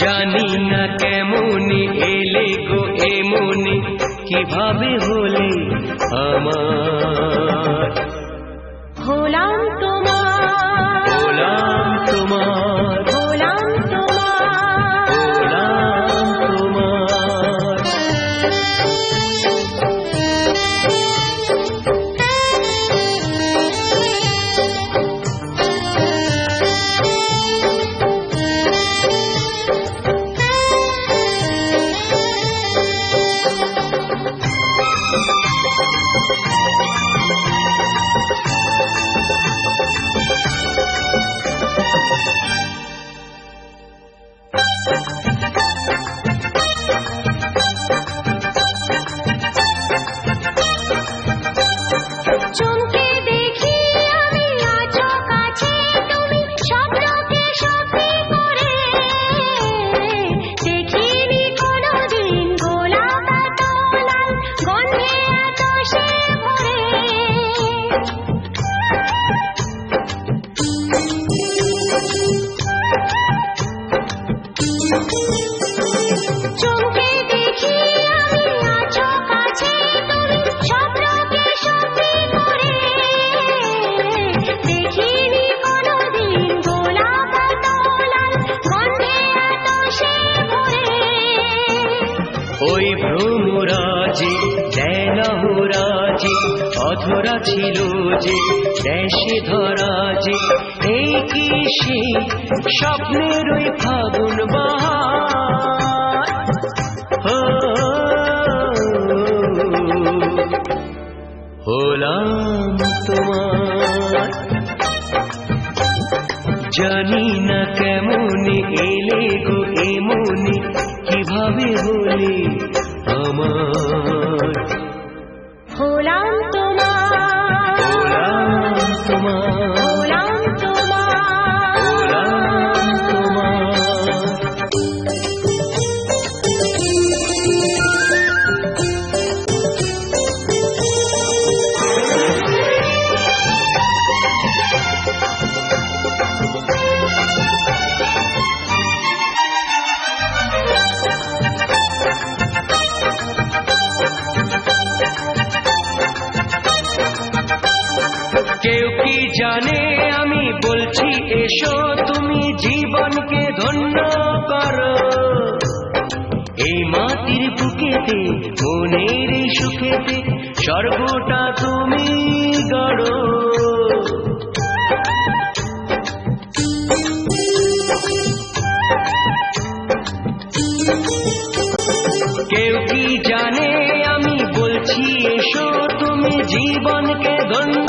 জানি না কেমনি এলে গো এমনি। কীভাবে হলে আমার ওই ভ্রমরাজি দেনহরাজি অধরা ছিল যে দেশে ধরা যে এই কি সে স্বপ্নের ওই ফাগুন বাহার। হলাম তোমার। জানি না কেমনে এলে গো এমনি কীভাবে হলে আমার। হলাম তোমার হলাম তোমার। হলাম তোমার। জানে আমি বলছি, এসো তুমি জীবনকে ধন্য করো। এই মাটির বুকেতে, মনের সুখেতে, স্বর্গটা তুমি গড়ো। কেউ কি জানে আমি বলছি, এসো তুমি জীবনকে ধন্য